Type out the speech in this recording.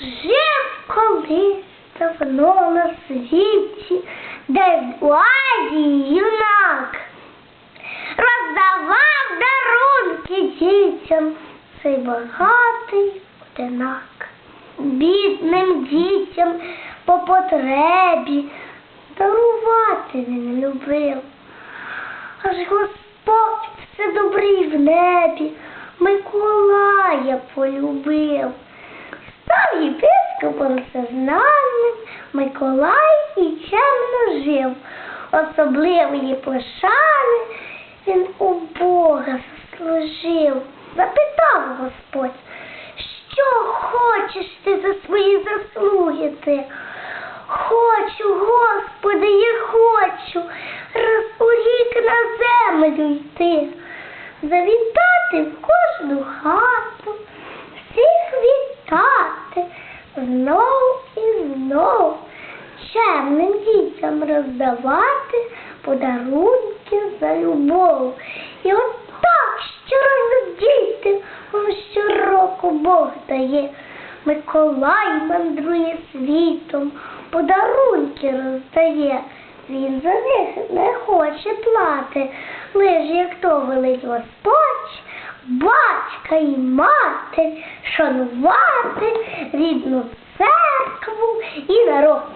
Жив колись давно на світі, де в Азії юнак. Роздавав дарунки дітям цей багатий одинак. Бідним дітям по потребі дарувати він любив. Аж Господь все добрий в небі Миколая полюбив. Став єпископом всезнаним, Миколай і чемно жив. Особливої пошани він у Бога заслужив. Запитав Господь, що хочеш ти за свої заслуги ти? Хочу, Господи, я хочу раз у рік на землю йти, завітати в кожну хату, знов і знов, чемним дітям роздавати подарунки за любов. І от так щоразу діти вам щороку Бог дає. Миколай мандрує світом, подарунки роздає. Він за них не хоче плати, лиш як то велить Господь, батька і мати, шанувати рідну церкву і народ.